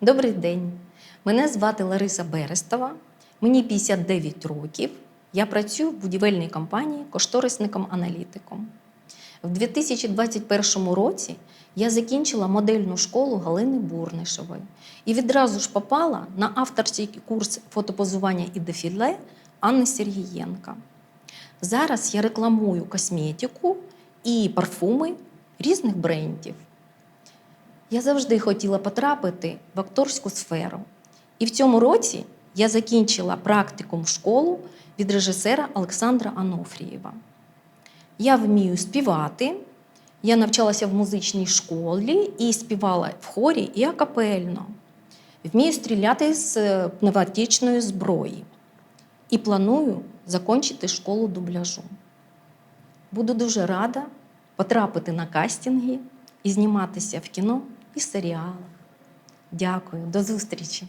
Добрий день. Мене звати Лариса Берестова, мені 59 років. Я працюю в будівельній компанії кошторисником-аналітиком. В 2021 році я закінчила модельну школу Галини Бурнишевої і відразу ж попала на авторський курс фотопозування і дефіле Анни Сергієнка. Зараз я рекламую косметику і парфуми різних брендів. Я завжди хотіла потрапити в акторську сферу. І в цьому році я закінчила практикум школу від режисера Олександра Анофрієва. Я вмію співати. Я навчалася в музичній школі і співала в хорі і акапельно. Вмію стріляти з е, пневматичної зброї. І планую закінчити школу дубляжу. Буду дуже рада потрапити на кастинги і зніматися в кіно і серіалах. Дякую, до зустрічі!